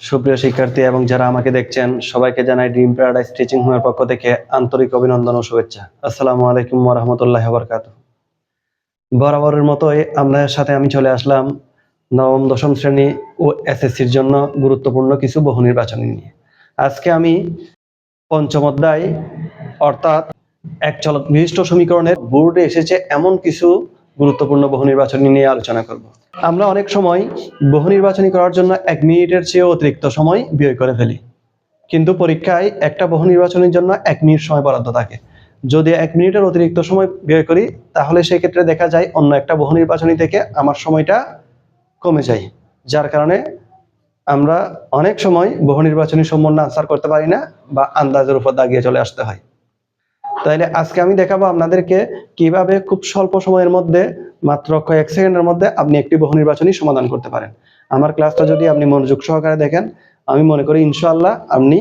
সুপ্রিয় শিক্ষার্থী এবং যারা আমাকে দেখছেন, সবাইকে জানাই ড্রিম প্যারাডাইস টিচিং হোমের পক্ষ থেকে আন্তরিক অভিনন্দন ও শুভেচ্ছা। আসসালামু আলাইকুম ওরহামতুল্লাহ বরকাত বরাবরের মতোই আপনাদের সাথে আমি চলে আসলাম নবম, দশম শ্রেণি ও এসএসসির জন্য গুরুত্বপূর্ণ কিছু বহু নির্বাচনী নিয়ে। আজকে আমি পঞ্চম অধ্যায়, অর্থাৎ এক চলক বিশিষ্ট সমীকরণের বোর্ডে এসেছে এমন কিছু গুরুত্বপূর্ণ বহু নির্বাচনী নিয়ে আলোচনা করব। আমরা অনেক সময় বহু নির্বাচনী করার জন্য এক মিনিটের চেয়ে অতিরিক্ত সময় ব্যয় করে ফেলি। কিন্তু পরীক্ষায় একটা বহু নির্বাচনের জন্য এক মিনিট সময় বরাদ্দ থাকে। যদি এক মিনিটের অতিরিক্ত সময় ব্যয় করি, তাহলে সেই ক্ষেত্রে দেখা যায় অন্য একটা বহু নির্বাচনী থেকে আমার সময়টা কমে যায়। যার কারণে আমরা অনেক সময় বহু নির্বাচনী সম্বন্ধে আনসার করতে পারি না বা আন্দাজের উপর দাগিয়ে চলে আসতে হয়। তাইলে আজকে আমি দেখাবো আপনাদেরকে কীভাবে খুব স্বল্প সময়ের মধ্যে, মাত্র কয়েক সেকেন্ডের মধ্যে আপনি একটি বহু নির্বাচনী সমাধান করতে পারেন। আমার ক্লাসটা যদি আপনি মনোযোগ সহকারে দেখেন, আমি মনে করি ইনশাল্লাহ আপনি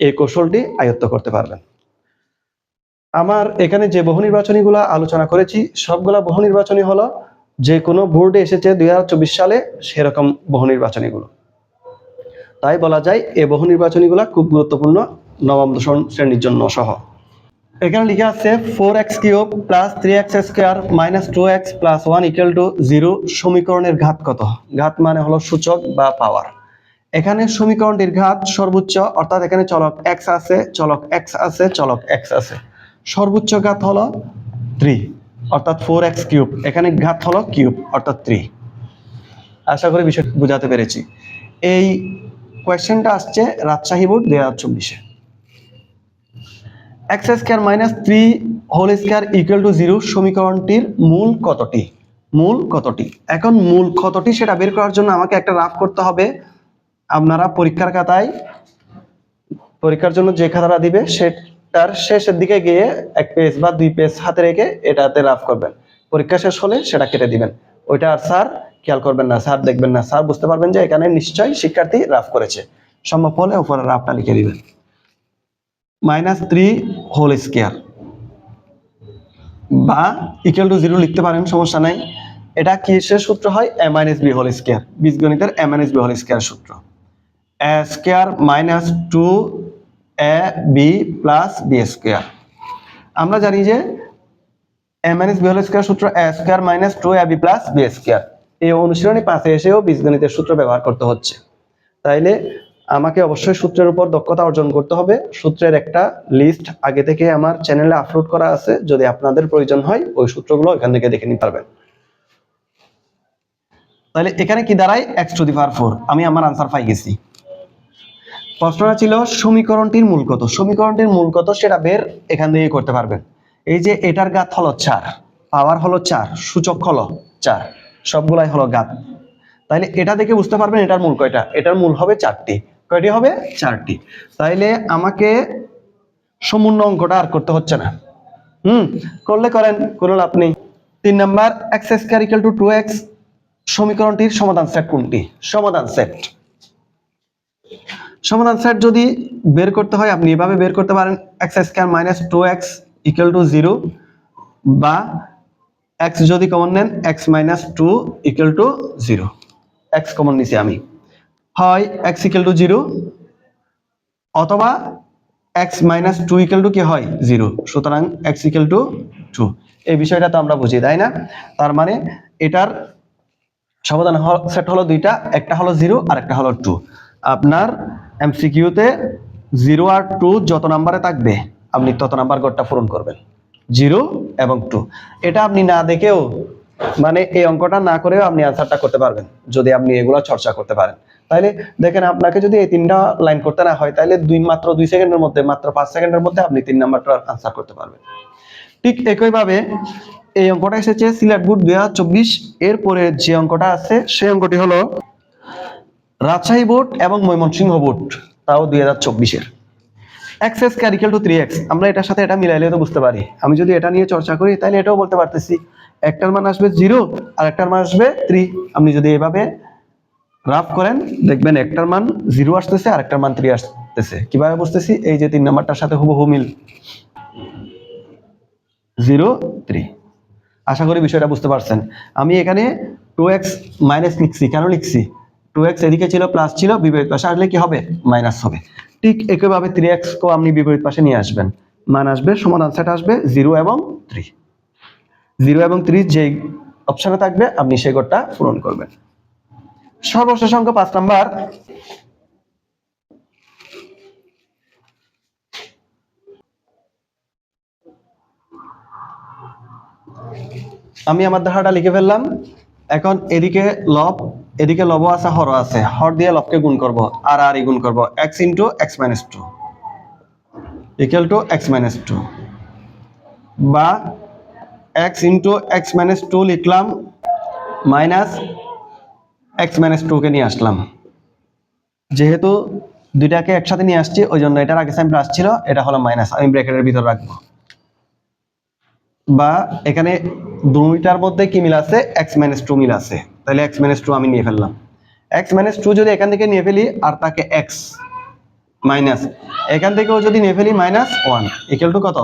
এই কৌশলটি আয়ত্ত করতে পারবেন। আমার এখানে যে বহু নির্বাচনীগুলো আলোচনা করেছি, সবগুলা বহু নির্বাচনী হলো যে কোনো বোর্ডে এসেছে দুই হাজার চব্বিশ সালে সেরকম বহু নির্বাচনীগুলো। তাই বলা যায় এই বহু নির্বাচনীগুলো খুব গুরুত্বপূর্ণ নবম দশম শ্রেণির জন্য সহ। এখানে লিখে আছে four x cube plus three x square minus two x plus one equal to zero সমীকরণের ঘাত কত? ঘাত মানে হলো সূচক বা পাওয়ার এখানে সমীকরণটির ঘাত সর্বোচ্চ, অর্থাৎ এখানে চলক এক্স আছে, চলক এক্স আছে, চলক এক্স আছে। সর্বোচ্চ ঘাত হলো থ্রি অর্থাৎ ফোর এক্স কিউব এখানে ঘাত হলো কিউব অর্থাৎ থ্রি আশা করি বিষয় বোঝাতে পেরেছি। এই কোয়েশ্চেনটা আসছে রাজশাহী বোর্ড দুই হাজার চব্বিশে। X square minus three whole square equal to zero সমীকরণটির মূল কতটি? মূল কতটি? এখন মূল কতটি সেটা বের করার জন্য আমাকে একটা রাফ করতে হবে। আপনারা পরীক্ষার খাতায়, পরীক্ষার জন্য যে খাতাটা দিবে সেটার শেষের দিকে গিয়ে এক পেজ বা দুই পেজ হাতে রেখে এটাতে রাফ করবেন। পরীক্ষা শেষ হলে সেটা কেটে দিবেন। ওইটা আর স্যার খেয়াল করবেন না, স্যার দেখবেন না। স্যার বুঝতে পারবেন যে এখানে নিশ্চয়ই শিক্ষার্থী রাফ করেছে। সম্ভব হলে উপরে রাফটা লিখে দিবেন। মাইনাস থ্রি হোল স্কোয়ার বা ইকুয়াল টু জিরো লিখতে পারেন, সমস্যা নাই। এটা কিসের সূত্র হয়? A minus b whole square বীজগণিতের a minus b whole square সূত্র। A square minus two a b plus b square আমরা জানি যে a minus b whole square সূত্র a square minus two a b plus b square এই অনুশীলনী পাশে এসেও বীজগণিতের সূত্র ব্যবহার করতে হচ্ছে। তাইলে আমাকে অবশ্যই সূত্রের উপর দক্ষতা অর্জন করতে হবে। সূত্রের একটা লিস্ট আগে থেকে আমার চ্যানেলে আপলোড করা আছে। যদি আপনাদের প্রয়োজন হয়, ওই সূত্রগুলো এখান থেকে দেখে নিতে পারবেন। তাহলে এখানে কি দাঁড়ায়? X to the power four আমি আমার আনসার পাই গেছি। প্রশ্নটা ছিল, সমীকরণটির মূল কত? সমীকরণটির মূল কত সেটা বের এখান থেকে করতে পারবেন। এই যে এটার গাত হলো চার, পাওয়ার হলো চার, সূচক হলো চার, সবগুলাই হলো গাত। তাহলে এটা দেখে বুঝতে পারবেন এটার মূল কয়টা? এটার মূল হবে চারটি। কয়টি হবে? চারটি। তাইলে আমাকে সমূর্ণ অঙ্কটা আর করতে হচ্ছে না। হুম করলে করেন কোনো লাভ নেই। তিন number x square equal to two x সমীকরণটির সমাধান সেট কোনটি? সমাধান সেট সমাধান সেট যদি বের করতে হয় আপনি এভাবে বের করতে পারেন x square minus two x equal to zero বা এক্স যদি কমন নেন x minus two equal to zero x common নিছি আমি। হয় এক্স ইকুয়াল টু জিরো অথবা x minus two equal to কি হয় জিরো সুতরাং এক্স ইকুয়াল টু টু এই বিষয়টা তো আমরা বুঝি, তাই না? তার মানে এটার সমাধান সেট হলো দুইটা, একটা হলো জিরো আর একটা হলো টু আপনার এমসিকিউতে জিরো আর টু যত নাম্বারে থাকবে, আপনি তত নাম্বার গড়টা পূরণ করবেন। জিরো এবং টু এটা আপনি না দেখেও মানে এই অঙ্কটা না করেও আপনি আনসারটা করতে পারবেন, যদি আপনি এগুলো চর্চা করতে পারেন। তাহলে দেখেন আপনাকে যদি এই তিনটা লাইন করতে না হয় তাহলে দুই মাত্র দুই সেকেন্ডের মধ্যে, মাত্র পাঁচ সেকেন্ডের মধ্যে আপনি তিন নাম্বারটা আনসার করতে পারবেন। ঠিক একইভাবে এই অঙ্কটা এসেছে সিলেট বুট দুই হাজার চব্বিশ, এরপরে যে অঙ্কটা আছে সেই অঙ্কটি হলো রাজশাহী বোর্ড এবং ময়মনসিংহ বোর্ড, তাও দুই হাজার চব্বিশের। X is reciprocal to three x আমরা এটার সাথে এটা মিলাইলে তো বুঝতে পারি। আমি যদি এটা নিয়ে চর্চা করি তাহলে এটাও বলতে পারতেছি, একটার মান আসবে জিরো আর একটার মান আসবে থ্রি আপনি যদি এভাবে রাফ করেন, দেখবেন একটার মান জিরো আসতেছে আর একটার মান থ্রি আসতেছে। কীভাবে বুঝতেছি? এই যে তিন নাম্বারটার সাথে হুবহু মিল। জিরো থ্রি আশা করি বিষয়টা বুঝতে পারছেন। আমি এখানে টু এক্স মাইনাস লিখছি। কেন লিখছি? টু এক্স এদিকে ছিল প্লাস ছিল, বিপরীত পাশে আসলে কি হবে? মাইনাস হবে। ঠিক একইভাবে থ্রি এক্স কেও আপনি বিপরীত পাশে নিয়ে আসবেন। মান আসবে, সমান সেট আসবে জিরো এবং থ্রি জিরো এবং থ্রি যেই অপশানে থাকবে, আপনি সেই কোডটা পূরণ করবেন। সর্বশেষ অঙ্ক পাঁচ নাম্বার। আমি আমার ধারাটা লিখে ফেললাম। এখন এদিকে লব এদিকে লব আছে, হর আছে। হর দিয়ে লবকে গুণ করব। আর আর গুণ করব। X into x minus two equal to x minus two বা x into x minus two লিখলাম মাইনাস এক্স মাইনাস টুকে নিয়ে আসলাম। যেহেতু দুইটাকে একসাথে নিয়ে আসছি, ওই জন্য এটার আগে সাইন প্লাস ছিল, এটা হলো মাইনাস আমি ব্র্যাকেটের ভিতর রাখব। বা এখানে দুইটার মধ্যে কি মিল আছে? এক্স মাইনাস টু মিল আছে। তাহলে এক্স মাইনাস টু আমি নিয়ে ফেললাম। এক্স মাইনাস টু যদি এখান থেকে নিয়ে ফেলি, আর তাকে এক্স মাইনাস এখান থেকেও যদি নিয়ে ফেলি মাইনাস ওয়ান ইকুয়াল টু কত?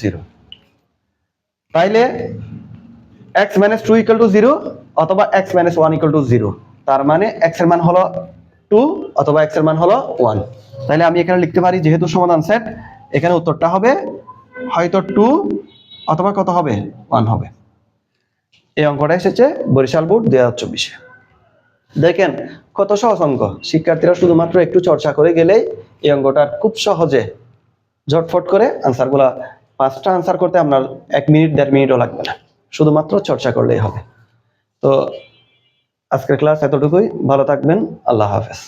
জিরো তাইলে x minus two equal to zero অথবা x minus one equal to zero তার মানে এক্সের মান হলো টু অথবা এক্সের মান হলো ওয়ান তাহলে আমি এখানে লিখতে পারি যেহেতু সমাধান সেট এখানে উত্তরটা হবে হয়তো টু অথবা কত হবে? ওয়ান হবে। এই অঙ্কটা এসেছে বরিশাল বোর্ড দুই হাজার চব্বিশে। দেখেন কত সহজ অঙ্ক। শিক্ষার্থীরা শুধুমাত্র একটু চর্চা করে গেলেই এই অঙ্কটা খুব সহজে ঝটফট করে আনসারগুলা পাঁচটা আনসার করতে আপনার এক মিনিট, দেড় মিনিটও লাগবে না। শুধুমাত্র চর্চা করলেই হবে। তো আজকের ক্লাস এতটুকুই ভালো থাকবেন আল্লাহ হাফেজ।